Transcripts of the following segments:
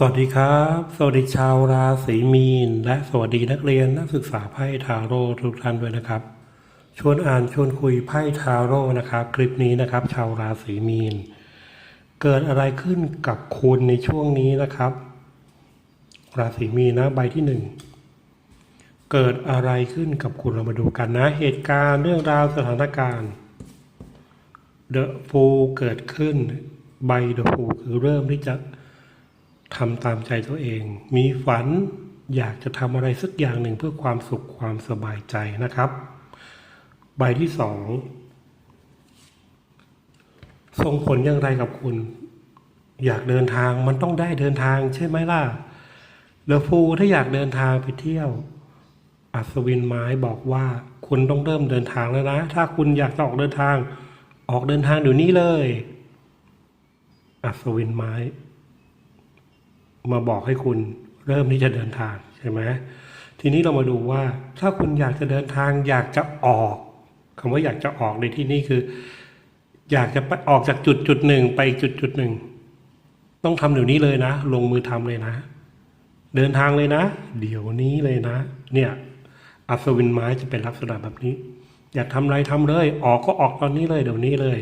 สวัสดีครับ สวัสดีชาวราศีมีน และสวัสดีนักเรียนนักศึกษาไพ่ทาโร่ทุกท่านด้วยนะครับ ชวนอ่านชวนคุยไพ่ทาโร่นะครับ คลิปนี้นะครับ ชาวราศีมีน เกิดอะไรขึ้นกับคุณในช่วงนี้นะครับ ราศีมีนนะใบที่หนึ่งเกิดอะไรขึ้นกับคุณเรามาดูกันนะ เหตุการณ์เรื่องราวสถานการณ์เดอะฟูเกิดขึ้นใบเดอะฟูคือเริ่มที่จะ ทำตามใจตัวเอง มีฝันอยากจะทำอะไรสักอย่างหนึ่งเพื่อความสุขความสบายใจนะครับ ใบที่สองส่งผลอย่างไรกับคุณ อยากเดินทางมันต้องได้เดินทางใช่ไหมล่ะเดอะฟูถ้าอยากเดินทางไปเที่ยว อัศวินไม้บอกว่า คุณต้องเริ่มเดินทางแล้วนะ ถ้าคุณอยากจะออกเดินทาง ออกเดินทางเดี๋ยวนี้เลย อัศวินไม้ มาบอกให้คุณเริ่มที่จะเดินทางใช่ไหมทีนี้เรามาดูว่าถ้าคุณอยากจะเดินทางอยากจะออกคำว่าอยากจะออกในที่นี้คือ อยากจะไปออกจากจุดจุดหนึ่งไปจุดจุดหนึ่งต้องทำเดี๋ยวนี้เลยนะ ลงมือทำเลยนะ เดินทางเลยนะ เดี๋ยวนี้เลยนะ เนี่ยอัศวินไม้จะเป็นลักษณะแบบนี้ อยากทำอะไรทำเลย ออกก็ออกตอนนี้เลย เดี๋ยวนี้เลย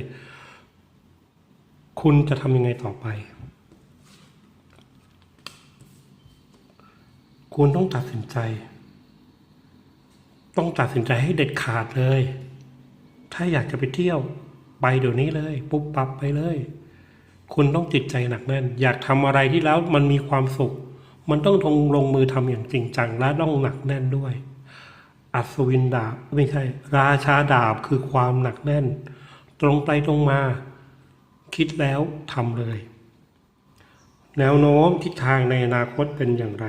คุณจะทำยังไงต่อไป คุณต้องตัดสินใจ ต้องตัดสินใจให้เด็ดขาดเลย ถ้าอยากจะไปเที่ยว ไปเดี๋ยวนี้เลย ปุ๊บปับไปเลย คุณต้องจิตใจหนักแน่น อยากทำอะไรที่แล้วมันมีความสุข มันต้องทงลงมือทำอย่างจริงจัง และต้องหนักแน่นด้วย อัศวินดาบไม่ใช่ ราชาดาบคือความหนักแน่น ตรงไปตรงมา คิดแล้วทำเลย แนวโน้มทิศทางในอนาคตเป็นอย่างไร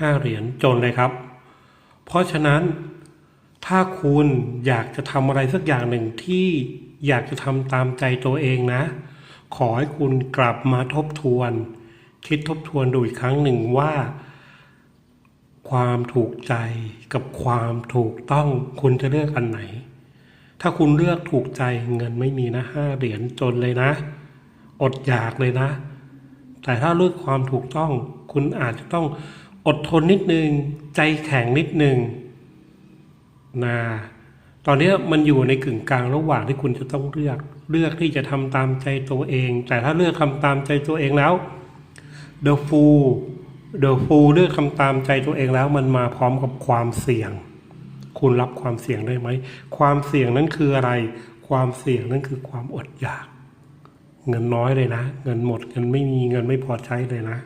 ห้าเหรียญจนเลยครับ เพราะฉะนั้นถ้าคุณอยากจะทำอะไรสักอย่างหนึ่งที่อยากจะทำตามใจตัวเองนะ ขอให้คุณกลับมาทบทวน คิดทบทวนดูอีกครั้งหนึ่งว่า ความถูกใจกับความถูกต้องคุณจะเลือกอันไหน ถ้าคุณเลือกถูกใจเงินไม่มีนะห้าเหรียญจนเลยนะ อดอยากเลยนะ แต่ถ้าเลือกความถูกต้อง คุณอาจจะต้อง อดทนนิดนึง ใจแข็งนิดนึงนะตอนนี้มันอยู่ในกึ่งกลางระหว่างที่คุณจะต้องเลือก เลือกที่จะทำตามใจตัวเอง แต่ถ้าเลือกทำตามใจตัวเองแล้ว The Fool The Fool เลือกทำตามใจตัวเองแล้ว มันมาพร้อมกับความเสี่ยง คุณรับความเสี่ยงได้ไหม ความเสี่ยงนั้นคืออะไร ความเสี่ยงนั้นคือความอดอยาก เงินน้อยเลยนะ เงินหมดเงินไม่มีเงินไม่พอใช้เลยนะ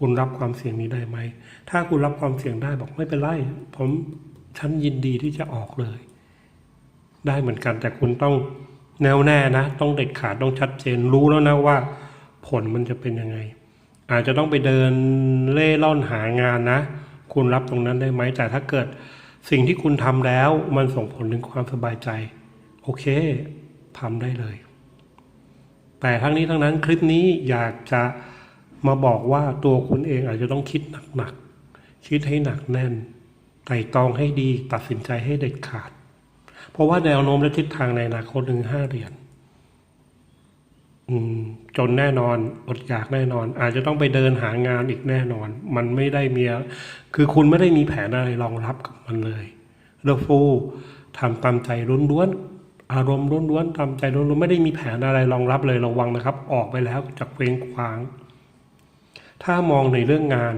คุณรับความเสี่ยงนี้ได้ไหม ถ้าคุณรับความเสี่ยงได้บอกไม่เป็นไร ผมฉันยินดีที่จะออกเลย ได้เหมือนกันแต่คุณต้องแน่วแน่นะ ต้องเด็ดขาดต้องชัดเจนรู้แล้วนะว่า ผลมันจะเป็นยังไง อาจจะต้องไปเดินเล่ร่อนหางานนะ คุณรับตรงนั้นได้ไหมแต่ถ้าเกิดสิ่งที่คุณทำแล้ว มันส่งผลถึงความสบายใจ โอเคทำได้เลย แต่ทั้งนี้ทั้งนั้นคลิปนี้อยากจะ มาบอกว่าตัวคุณเองอาจจะต้องคิดหนักๆคิดให้หนักแน่นไต่ตองให้ดีตัดสินใจให้เด็ดขาด เพราะว่าแนวโน้มและทิศทางในอนาคตหนึ่งห้าเหรียญอืมจนแน่นอนอดอยากแน่นอน อาจจะต้องไปเดินหางานอีกแน่นอน มันไม่ได้มีคือคุณไม่ได้มีแผนอะไรรองรับกับมันเลยเดอฟูทำตามใจล้วนๆอารมณ์ล้วนๆตามใจล้วนๆไม่ได้มีแผนอะไรรองรับเลยระวังนะครับ ออกไปแล้วจากเพลงขวาง ถ้ามองในเรื่องงาน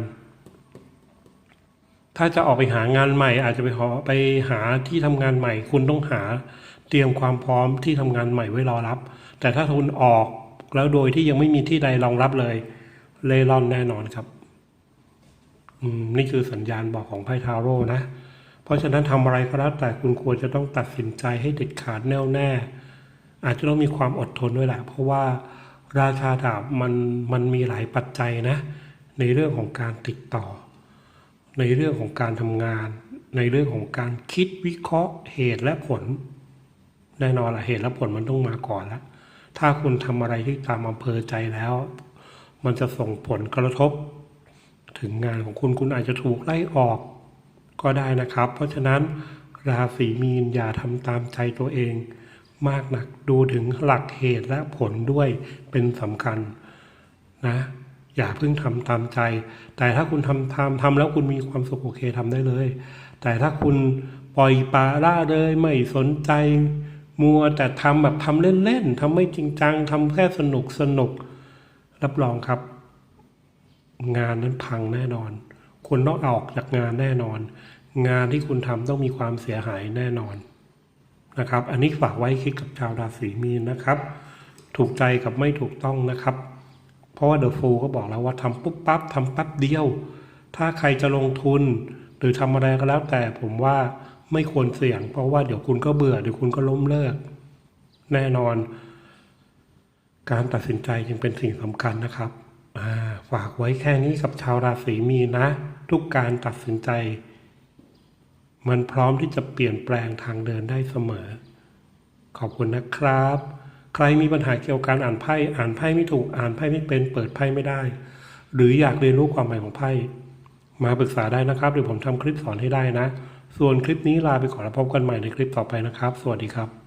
ถ้าจะออกไปหางานใหม่ อาจจะไปขอไปหาที่ทำงานใหม่ คุณต้องหาเตรียมความพร้อมที่ทำงานใหม่ไว้รอรับ แต่ถ้าคุณออกแล้วโดยที่ยังไม่มีที่ใดรองรับเลย เล่ร่อนแน่นอนครับอืมนี่คือสัญญาณบอกของไพ่ทาโร่นะ เพราะฉะนั้นทำอะไรก็แล้วแต่คุณควรจะต้องตัดสินใจให้เด็ดขาดแน่วแน่ อาจจะต้องมีความอดทนด้วยแหละ เพราะว่า ราชาดาบมันมันมีหลายปัจจัยนะ ในเรื่องของการติดต่อ ในเรื่องของการทำงาน ในเรื่องของการคิดวิเคราะห์เหตุและผล แน่นอนละเหตุและผลมันต้องมาก่อนแล้วถ้าคุณทำอะไรที่ตามอำเภอใจแล้ว มันจะส่งผลกระทบ ถึงงานของคุณคุณอาจจะถูกไล่ออกก็ได้นะครับ เพราะฉะนั้นราศีมีนอย่าทำตามใจตัวเอง มากหนักดูถึงหลักเหตุและผลด้วยเป็นสำคัญนะ อย่าเพิ่งทำตามใจ แต่ถ้าคุณทำทำทำแล้วคุณมีความสุขโอเคทำได้เลย แต่ถ้าคุณปล่อยปละละเลยไม่สนใจ มัวแต่ทำแบบทำเล่นๆทำไม่จริงจังทำแค่สนุกสนุก รับรองครับ งานนั้นพังแน่นอน คุณต้องออกจากงานแน่นอน งานที่คุณทำต้องมีความเสียหายแน่นอน นะครับ อันนี้ฝากไว้คิดกับชาวราศีมีนนะครับ ถูกใจกับไม่ถูกต้องนะครับ เพราะว่าเดอะฟูก็บอกแล้วว่าทำปุ๊บปั๊บทำแปั๊บเดียว ถ้าใครจะลงทุน หรือทำอะไรก็แล้วแต่ผมว่าไม่ควรเสี่ยง เพราะว่าเดี๋ยวคุณก็เบื่อเดี๋ยวคุณก็ล้มเลิก แน่นอน การตัดสินใจจึงเป็นสิ่งสำคัญนะครับฝากไว้แค่นี้กับชาวราศีมีนนะ ทุกการตัดสินใจ มันพร้อมที่จะเปลี่ยนแปลงทางเดินได้เสมอ ขอบคุณนะครับ ใครมีปัญหาเกี่ยวกับการอ่านไพ่ อ่านไพ่ไม่ถูก อ่านไพ่ไม่เป็น เปิดไพ่ไม่ได้ หรืออยากเรียนรู้ความหมายของไพ่ มาปรึกษาได้นะครับเดี๋ยวผมทำคลิปสอนให้ได้นะ ส่วนคลิปนี้ลาไปก่อนแล้วพบกันใหม่ในคลิปต่อไปนะครับ สวัสดีครับ